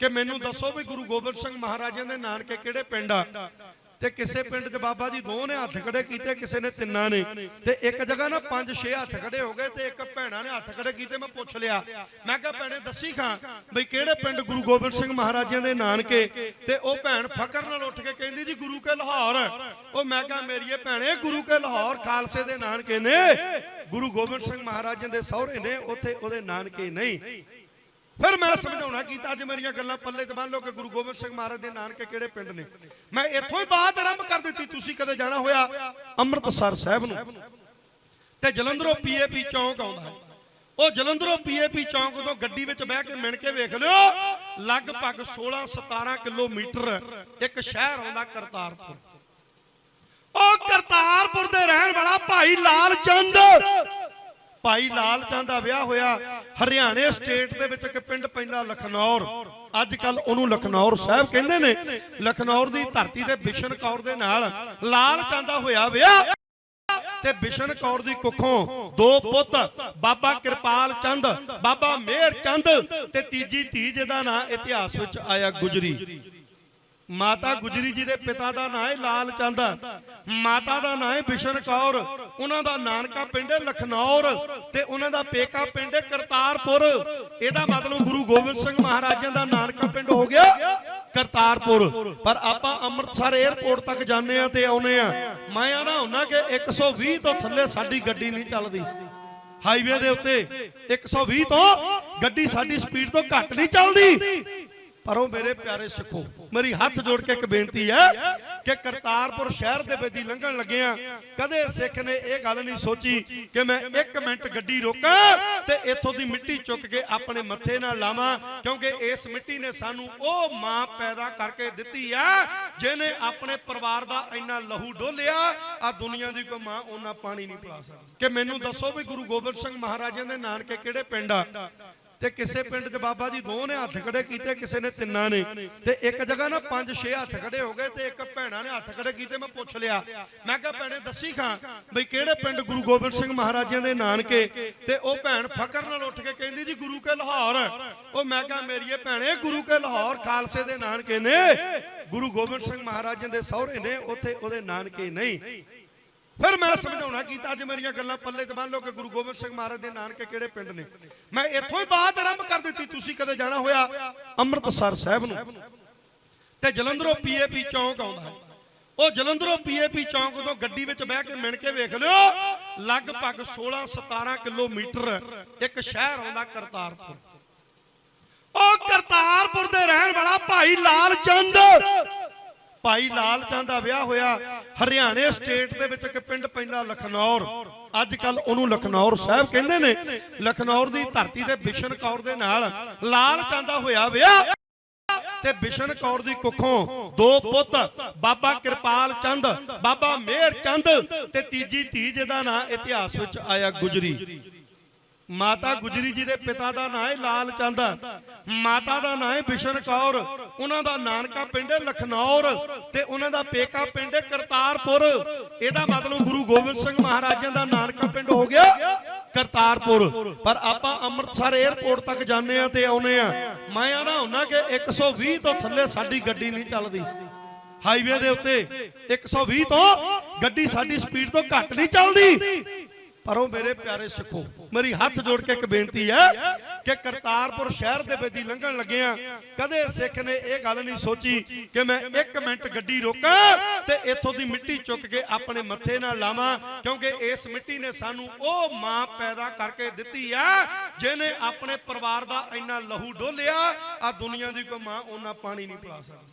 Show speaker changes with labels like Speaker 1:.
Speaker 1: ਕਿ ਮੈਨੂੰ ਦੱਸੋ ਵੀ ਗੁਰੂ ਗੋਬਿੰਦ ਸਿੰਘ ਮਹਾਰਾਜਾਂ ਦੇ ਨਾਨਕੇ ਕਿਹੜੇ ਪਿੰਡ ਆ? ਤੇ ਕਿਸੇ ਪਿੰਡ ਦੇ ਬਾਬਾ ਜੀ ਦੋ ਨੇ ਹੱਥ ਖੜੇ ਕੀਤੇ, ਕਿਸੇ ਨੇ ਤਿੰਨਾਂ ਨੇ। ਤੇ ਇੱਕ ਜਗ੍ਹਾ ਨਾ ਪੰਜ, ਛੇ ਹੱਥ ਖੜੇ ਹੋ ਗਏ ਤੇ ਇੱਕ ਭੈਣਾਂ ਨੇ ਹੱਥ ਖੜੇ ਕੀਤੇ, ਮੈਂ ਪੁੱਛ ਲਿਆ। ਮੈਂ ਕਿਹਾ, ਭੈਣੇ, ਦੱਸੀ ਖਾਂ ਬਈ ਕਿਹੜੇ ਪਿੰਡ ਗੁਰੂ ਗੋਬਿੰਦ ਸਿੰਘ ਮਹਾਰਾਜਿਆਂ ਦੇ ਨਾਨਕੇ? ਤੇ ਉਹ ਭੈਣ ਫਕਰ ਨਾਲ ਉੱਠ ਕੇ ਕਹਿੰਦੀ, ਜੀ, ਗੁਰੂ ਕੇ ਲਾਹੌਰ। ਉਹ ਮੈਂ ਕਿਹਾ ਮੇਰੀਏ ਭੈਣੇ ਗੁਰੂ ਕੇ ਲਾਹੌਰ ਖਾਲਸੇ ਦੇ ਨਾਨਕੇ ਨੇ। ਗੁਰੂ ਗੋਬਿੰਦ ਸਿੰਘ ਮਹਾਰਾਜਿਆਂ ਦੇ ਸਹੁਰੇ ਨੇ, ਉੱਥੇ ਉਹਦੇ ਨਾਨਕੇ ਨਹੀਂ। ਫਿਰ ਮੈਂ ਸਮਝਾਉਣਾ ਕੀਤਾ ਅੱਜ ਮੇਰੀਆਂ ਗੱਲਾਂ ਪੱਲੇ ਤੇ ਬੰਨ ਲਓ ਕਿ ਗੁਰੂ ਗੋਬਿੰਦ ਸਿੰਘ ਮਹਾਰਾਜ ਦੇ ਨਾਨਕੇ ਕਿਹੜੇ ਪਿੰਡ ਨੇ। ਮੈਂ ਇੱਥੋਂ ਹੀ ਬਾਤ ਆਰੰਭ ਕਰ ਦਿੱਤੀ, ਤੁਸੀਂ ਕਦੇ ਜਾਣਾ ਹੋਇਆ ਅੰਮ੍ਰਿਤਸਰ ਸਾਹਿਬ ਨੂੰ। ਤੇ ਜਲੰਧਰੋਂ ਪੀਏਪੀ ਚੌਂਕ ਆਉਂਦਾ ਉਹ ਜਲੰਧਰੋਂ ਪੀਏਪੀ ਚੌਂਕ ਤੋਂ ਗੱਡੀ ਵਿੱਚ ਬਹਿ ਕੇ ਮਿਣ ਕੇ ਵੇਖ ਲਿਓ, ਲਗਭਗ 16 17 ਕਿਲੋਮੀਟਰ ਇੱਕ ਸ਼ਹਿਰ ਆਉਂਦਾ ਕਰਤਾਰਪੁਰ। ਉਹ ਕਰਤਾਰਪੁਰ ਦੇ ਰਹਿਣ ਵਾਲਾ ਭਾਈ ਲਾਲ ਚੰਦ। ਭਾਈ ਲਾਲ ਚੰਦ ਦਾ ਵਿਆਹ ਹੋਇਆ। ਹਰਿਆਣੇ ਸਟੇਟ ਦੇ ਵਿੱਚ ਇੱਕ ਪਿੰਡ ਪੈਂਦਾ ਲਖਨੌਰ। ਅੱਜ ਕੱਲ ਉਹਨੂੰ ਲਖਨੌਰ ਸਾਹਿਬ ਕਹਿੰਦੇ ਨੇ। ਲਖਨੌਰ ਦੀ ਧਰਤੀ ਤੇ ਬਿਸ਼ਨ ਕੌਰ ਦੇ ਨਾਲ ਲਾਲ ਚੰਦ ਹੋਇਆ ਵਿਆਹ। ਤੇ ਬਿਸ਼ਨ ਕੌਰ ਦੀ ਕੁੱਖੋਂ ਦੋ ਪੁੱਤ, ਬਾਬਾ ਕਿਰਪਾਲ ਚੰਦ, ਬਾਬਾ ਮਿਹਰ ਚੰਦ ਤੇ ਤੀਜੀ ਧੀ ਜਿਹਦਾ ਨਾਂ ਇਤਿਹਾਸ ਵਿੱਚ ਆਇਆ ਗੁਜਰੀ। ਮਾਤਾ ਗੁਜਰੀ ਜੀ ਦੇ ਪਿਤਾ ਦਾ ਨਾਂ ਹੈ ਲਾਲ ਚੰਦ। ਮਾਤਾ ਦਾ ਨਾਂ ਹੈ ਬਿਸ਼ਨ ਕੌਰ। ਉਹਨਾਂ ਦਾ ਨਾਨਕਾ ਪਿੰਡ ਹੈ ਲਖਨੌਰ ਤੇ ਉਹਨਾਂ ਦਾ ਪੇਕਾ ਪਿੰਡ ਹੈ ਕਰਤਾਰਪੁਰ। ਇਹਦਾ ਮਤਲਬ ਗੁਰੂ ਗੋਬਿੰਦ ਸਿੰਘ ਮਹਾਰਾਜਾਂ ਦਾ ਨਾਨਕਾ ਪਿੰਡ ਹੋ ਗਿਆ ਕਰਤਾਰਪੁਰ। ਪਰ ਆਪਾਂ ਅੰਮ੍ਰਿਤਸਰ 에ਅਰਪੋਰਟ ਤੱਕ ਜਾਂਦੇ ਆ ਤੇ ਆਉਨੇ ਆ ਮੈਂ ਆ ਨਾ ਹੁੰਨਾ ਕਿ 120 ਤੋਂ ਥੱਲੇ ਸਾਡੀ ਗੱਡੀ ਨਹੀਂ ਚੱਲਦੀ। ਹਾਈਵੇ ਦੇ ਉੱਤੇ 120 ਤੋਂ ਗੱਡੀ ਸਾਡੀ ਸਪੀਡ ਤੋਂ ਘੱਟ ਨਹੀਂ ਚੱਲਦੀ। ਪਰ ਉਹ ਮੇਰੇ ਪਿਆਰੇ ਸਿੱਖੋ, ਮੇਰੀ ਹੱਥ ਜੋੜ ਕੇ ਇੱਕ ਬੇਨਤੀ ਹੈ ਕਿ ਕਰਤਾਰਪੁਰ ਸ਼ਹਿਰ ਦੇ ਵਿੱਚ ਦੀ ਲੰਘਣ ਲੱਗਿਆ ਕਦੇ ਸਿੱਖ ਨੇ ਇਹ ਗੱਲ ਨਹੀਂ ਸੋਚੀ ਕਿ ਮੈਂ 1 ਮਿੰਟ ਗੱਡੀ ਰੋਕਾਂ ਤੇ ਇੱਥੋਂ ਦੀ ਮਿੱਟੀ ਚੁੱਕ ਕੇ ਆਪਣੇ ਮੱਥੇ ਨਾਲ ਲਾਵਾਂ, ਕਿਉਂਕਿ ਇਸ ਮਿੱਟੀ ਨੇ ਸਾਨੂੰ ਉਹ ਮਾਂ ਪੈਦਾ ਕਰਕੇ ਦਿੱਤੀ ਆ, ਜਿਹਨੇ ਆਪਣੇ ਪਰਿਵਾਰ ਦਾ ਇੰਨਾ ਲਹੂ ਡੋਲਿਆ, ਆ ਦੁਨੀਆ ਦੀ ਕੋਈ ਮਾਂ ਉਹਨਾਂ ਪਾਣੀ ਨਹੀਂ ਪਿਲਾ ਸਕਦੀ। ਕਿ ਮੈਨੂੰ ਦੱਸੋ ਵੀ ਗੁਰੂ ਗੋਬਿੰਦ ਸਿੰਘ ਮਹਾਰਾਜਾਂ ਦੇ ਨਾਨਕੇ ਕਿਹੜੇ ਪਿੰਡ ਆ? ਤੇ ਕਿਸੇ ਪਿੰਡ 'ਚ ਬਾਬਾ ਜੀ ਦੋ ਨੇ ਹੱਥ ਖੜੇ ਕੀਤੇ, ਕਿਸੇ ਨੇ ਤਿੰਨਾਂ ਨੇ। ਤੇ ਇੱਕ ਜਗ੍ਹਾ ਨਾ ਪੰਜ, ਛੇ ਹੱਥ ਖੜੇ ਹੋ ਗਏ ਤੇ ਇੱਕ ਭੈਣਾਂ ਨੇ ਹੱਥ ਖੜੇ ਕੀਤੇ, ਮੈਂ ਪੁੱਛ ਲਿਆ। ਮੈਂ ਕਿਹਾ, ਭੈਣੇ, ਦੱਸੀ ਖਾਂ ਬਈ ਕਿਹੜੇ ਪਿੰਡ ਗੁਰੂ ਗੋਬਿੰਦ ਸਿੰਘ ਮਹਾਰਾਜਿਆਂ ਦੇ ਨਾਨਕੇ? ਤੇ ਉਹ ਭੈਣ ਫਕਰ ਨਾਲ ਉੱਠ ਕੇ ਕਹਿੰਦੀ, ਜੀ, ਗੁਰੂ ਕੇ ਲਾਹੌਰ। ਉਹ ਮੈਂ ਕਿਹਾ ਮੇਰੀਏ ਭੈਣੇ ਗੁਰੂ ਕੇ ਲਾਹੌਰ ਖਾਲਸੇ ਦੇ ਨਾਨਕੇ ਨੇ। ਗੁਰੂ ਗੋਬਿੰਦ ਸਿੰਘ ਮਹਾਰਾਜਾਂ ਦੇ ਸਹੁਰੇ ਨੇ, ਉੱਥੇ ਉਹਦੇ ਨਾਨਕੇ ਨਹੀਂ। ਫਿਰ ਮੈਂ ਸਮਝਾਉਣਾ ਕੀਤਾ ਅੱਜ ਮੇਰੀਆਂ ਗੱਲਾਂ ਪੱਲੇ ਤੇ ਬੰਨ ਲਓ ਕਿ ਗੁਰੂ ਗੋਬਿੰਦ ਸਿੰਘ ਮਹਾਰਾਜ ਦੇ ਨਾਨਕੇ ਕਿਹੜੇ ਪਿੰਡ ਨੇ। ਮੈਂ ਇੱਥੋਂ ਹੀ ਬਾਤ ਆਰੰਭ ਕਰ ਦਿੱਤੀ, ਤੁਸੀਂ ਕਦੇ ਜਾਣਾ ਹੋਇਆ ਅੰਮ੍ਰਿਤਸਰ ਸਾਹਿਬ ਨੂੰ। ਤੇ ਜਲੰਧਰੋਂ ਪੀਏਪੀ ਚੌਂਕ ਆਉਂਦਾ ਉਹ ਜਲੰਧਰੋਂ ਪੀਏਪੀ ਚੌਂਕ ਤੋਂ ਗੱਡੀ ਵਿੱਚ ਬਹਿ ਕੇ ਮਿਣ ਕੇ ਵੇਖ ਲਿਓ, ਲਗਭਗ 16 17 ਕਿਲੋਮੀਟਰ ਇੱਕ ਸ਼ਹਿਰ ਆਉਂਦਾ ਕਰਤਾਰਪੁਰ। ਉਹ ਕਰਤਾਰਪੁਰ ਦੇ ਰਹਿਣ ਵਾਲਾ ਭਾਈ ਲਾਲ ਚੰਦ। ਭਾਈ ਲਾਲ ਚੰਦ ਦਾ ਵਿਆਹ ਹੋਇਆ ਹਰਿਆਣੇ ਸਟੇਟ ਦੇ ਵਿੱਚ ਇੱਕ ਪਿੰਡ ਪੈਂਦਾ ਲਖਨੌਰ। ਅੱਜ ਕੱਲ ਉਹਨੂੰ ਲਖਨੌਰ ਸਾਹਿਬ ਕਹਿੰਦੇ ਨੇ। ਲਖਨੌਰ ਦੀ ਧਰਤੀ ਤੇ ਬਿਸ਼ਨ ਕੌਰ ਦੇ ਨਾਲ ਲਾਲ ਚੰਦ ਹੋਇਆ ਵਿਆਹ। ਤੇ ਬਿਸ਼ਨ ਕੌਰ ਦੀ ਕੁੱਖੋਂ ਦੋ ਪੁੱਤ, ਬਾਬਾ ਕਿਰਪਾਲ ਚੰਦ, ਬਾਬਾ ਮਿਹਰ ਚੰਦ ਤੇ ਤੀਜੀ ਧੀ ਜਿਹਦਾ ਨਾਂ ਇਤਿਹਾਸ ਵਿੱਚ ਆਇਆ ਗੁਜਰੀ। ਮਾਤਾ ਗੁਜਰੀ ਜੀ ਦੇ ਪਿਤਾ ਦਾ ਨਾਂ ਹੈ ਲਾਲ ਚੰਦ। ਮਾਤਾ ਦਾ ਨਾਂ ਹੈ ਬਿਸ਼ਨ ਕੌਰ। ਉਹਨਾਂ ਦਾ ਨਾਨਕਾ ਪਿੰਡ ਹੈ ਲਖਨੌਰ ਤੇ ਉਹਨਾਂ ਦਾ ਪੇਕਾ ਪਿੰਡ ਹੈ ਕਰਤਾਰਪੁਰ। ਇਹਦਾ ਮਤਲਬ ਗੁਰੂ ਗੋਬਿੰਦ ਸਿੰਘ ਮਹਾਰਾਜਾਂ ਦਾ ਨਾਨਕਾ ਪਿੰਡ ਹੋ ਗਿਆ ਕਰਤਾਰਪੁਰ। ਪਰ ਆਪਾਂ ਅੰਮ੍ਰਿਤਸਰ 에ਅਰਪੋਰਟ ਤੱਕ ਜਾਂਦੇ ਆ ਤੇ ਆਉਨੇ ਆ ਮੈਂ ਆ ਨਾ ਹੁੰਨਾ ਕਿ 120 ਤੋਂ ਥੱਲੇ ਸਾਡੀ ਗੱਡੀ ਨਹੀਂ ਚੱਲਦੀ। ਹਾਈਵੇ ਦੇ ਉੱਤੇ 120 ਤੋਂ ਗੱਡੀ ਸਾਡੀ ਸਪੀਡ ਤੋਂ ਘੱਟ ਨਹੀਂ ਚੱਲਦੀ। ਪਰ ਉਹ ਮੇਰੇ ਪਿਆਰੇ ਸਿੱਖੋ, ਮੇਰੀ ਹੱਥ ਜੋੜ ਕੇ ਇੱਕ ਬੇਨਤੀ ਹੈ ਕਿ ਕਰਤਾਰਪੁਰ ਸ਼ਹਿਰ ਦੇ ਵਿੱਚ ਦੀ ਲੰਘਣ ਲੱਗਿਆ ਕਦੇ ਸਿੱਖ ਨੇ ਇਹ ਗੱਲ ਨਹੀਂ ਸੋਚੀ ਕਿ ਮੈਂ 1 ਮਿੰਟ ਗੱਡੀ ਰੋਕਾਂ ਤੇ ਇੱਥੋਂ ਦੀ ਮਿੱਟੀ ਚੁੱਕ ਕੇ ਆਪਣੇ ਮੱਥੇ ਨਾਲ ਲਾਵਾਂ, ਕਿਉਂਕਿ ਇਸ ਮਿੱਟੀ ਨੇ ਸਾਨੂੰ ਉਹ ਮਾਂ ਪੈਦਾ ਕਰਕੇ ਦਿੱਤੀ ਆ, ਜਿਹਨੇ ਆਪਣੇ ਪਰਿਵਾਰ ਦਾ ਇੰਨਾ ਲਹੂ ਡੋਲਿਆ ਆ ਦੁਨੀਆ ਦੀ ਕੋਈ ਮਾਂ ਉਹਨਾਂ ਪਾਣੀ ਨਹੀਂ ਪਿਲਾ ਸਕਦੀ।